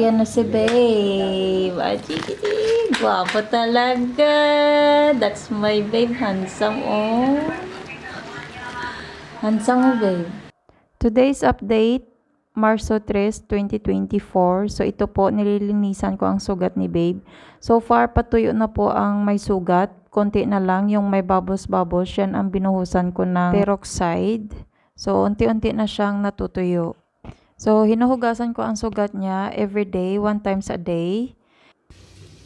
Yan na si babe. Achikiti. Gwapo talaga. That's my babe. Handsome, oh. Handsome, oh, babe. Today's update, Marso 3, 2024. So, ito po, nililinisan ko ang sugat ni babe. So far, patuyo na po ang may sugat. Konti na lang yung may bubbles-bubbles. Yan ang binuhusan ko ng peroxide. So, unti-unti na siyang natutuyo. So, hinuhugasan ko ang sugat niya every day, one times a day.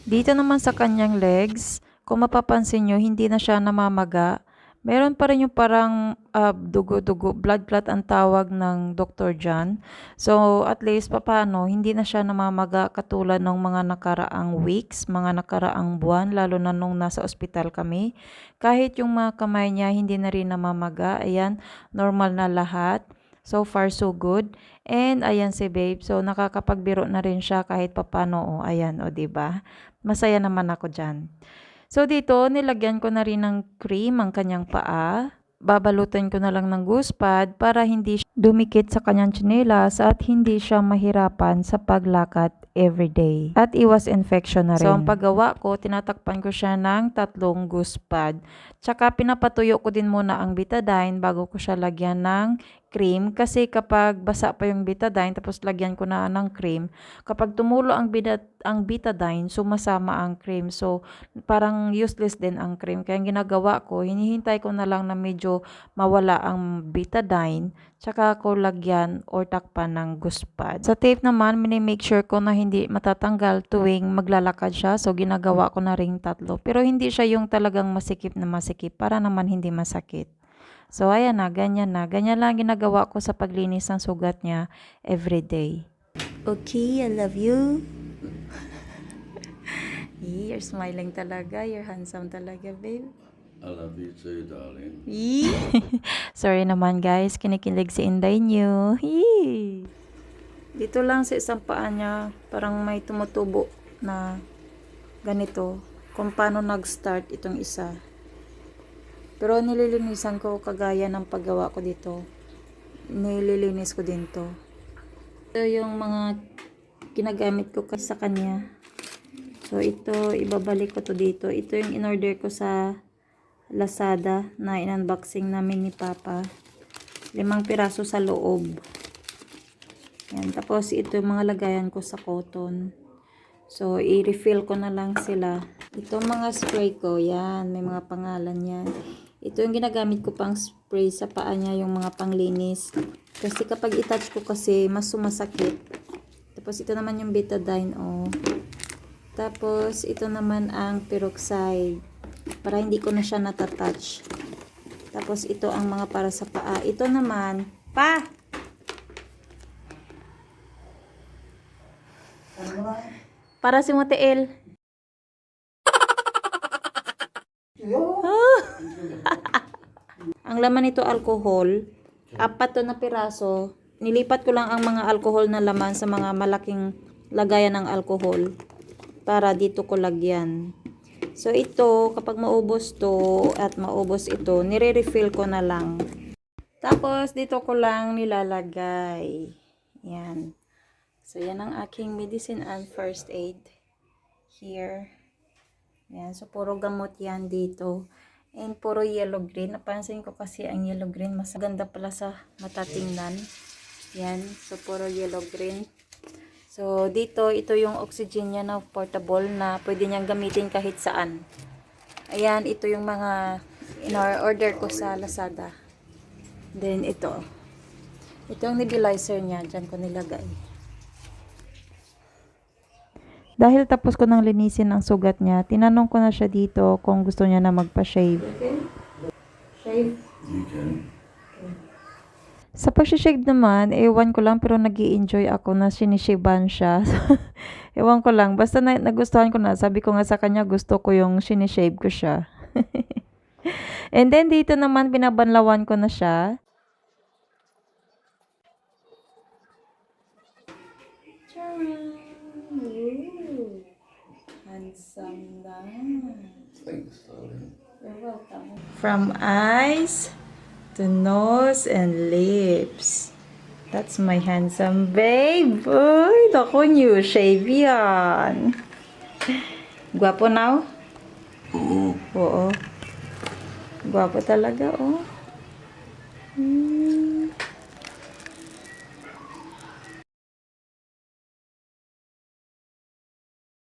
Dito naman sa kanyang legs, kung mapapansin nyo, hindi na siya namamaga. Meron pa rin yung parang ah, dugo-dugo, blood clot ang tawag ng Dr. John. So, at least, papano, hindi na siya namamaga katulad ng mga nakaraang weeks, mga nakaraang buwan, lalo na nung nasa ospital kami. Kahit yung mga kamay niya, hindi na rin namamaga. Ayan, normal na lahat. So far, so good. And ayan si babe. So nakakapagbiro na rin siya kahit papano. O, ayan, o, ba diba? Masaya naman ako dyan. So dito, nilagyan ko na rin ng cream ang kanyang paa. Babalutan ko na lang ng goose pad para hindi dumikit sa kanyang tsinelas at hindi siya mahirapan sa paglakad everyday. At iwas infection na rin. So ang paggawa ko, tinatakpan ko siya ng tatlong goose pad. Tsaka pinapatuyo ko din muna ang betadine bago ko siya lagyan ng cream kasi kapag basa pa yung betadine tapos lagyan ko na ng cream, kapag tumulo ang bida, ang betadine, sumasama ang cream. So parang useless din ang cream. Kaya ang ginagawa ko, hinihintay ko na lang na medyo mawala ang betadine, tsaka ko lagyan or takpan ng guspad. Sa tape naman, minimake sure ko na hindi matatanggal tuwing maglalakad siya. So ginagawa ko na ring tatlo. Pero hindi siya yung talagang masikip na masikip para naman hindi masakit. So, ayan na, ganyan na. Ganyan lang ginagawa ko sa paglinis ng sugat niya everyday. Okay, I love you. You're smiling talaga. You're handsome talaga, babe. I love you too, darling. Sorry naman guys, kinikilig si Inday niyo. Dito lang sa isang paa niya, parang may tumutubo na ganito. Kung paano nag-start itong isa. Pero nililinisan ko kagaya ng paggawa ko dito. Nililinis ko din to. Ito yung mga ginagamit ko sa kanya. So ito, ibabalik ko to dito. Ito yung in-order ko sa Lazada na in-unboxing namin ni Papa. Limang piraso sa loob. Yan. Tapos ito yung mga lagayan ko sa cotton. So, i-refill ko na lang sila. Ito mga spray ko, yan. May mga pangalan yan. Ito yung ginagamit ko pang spray sa paa niya, yung mga panglinis. Kasi kapag itouch ko kasi, mas sumasakit. Tapos ito naman yung betadine, oh. Tapos, ito naman ang peroxide. Para hindi ko na siya natatouch. Tapos, ito ang mga para sa paa. Ito naman, pa! Para si Motel. ang laman nito alcohol. Apat to na piraso. Nilipat ko lang ang mga alcohol na laman sa mga malaking lagayan ng alcohol para dito ko lagyan. So ito, kapag maubos to at maubos ito, nire-refill ko na lang. Tapos dito ko lang nilalagay. Yan. So yan ang aking medicine and first aid. Here. Yan. So puro gamot yan dito. And puro yellow green. Napansin ko kasi ang yellow green mas ganda pala sa matatingnan. Yan. So puro yellow green. So, dito, ito yung oxygen niya na portable na pwede niyang gamitin kahit saan. Ayan, ito yung mga in-order ko sa Lazada. Then, ito. Ito yung nebulizer niya. Diyan ko nilagay. Dahil tapos ko nang linisin ang sugat niya, tinanong ko na siya dito kung gusto niya na magpa-shave. Shave? You can. Sa pag-shave naman, ewan ko lang pero nag enjoy ako na sinishiban siya. ewan ko lang. Basta na, nagustuhan ko na. Sabi ko nga sa kanya gusto ko yung sinishave ko siya. And then dito naman binabanlawan ko na siya. Handsome na. Thanks, darling. You're welcome. From eyes to nose and lips. That's my handsome babe. Uy, naku, new shave yan. Gwapo now? Oo. Oo. Gwapo talaga, oh. Hmm.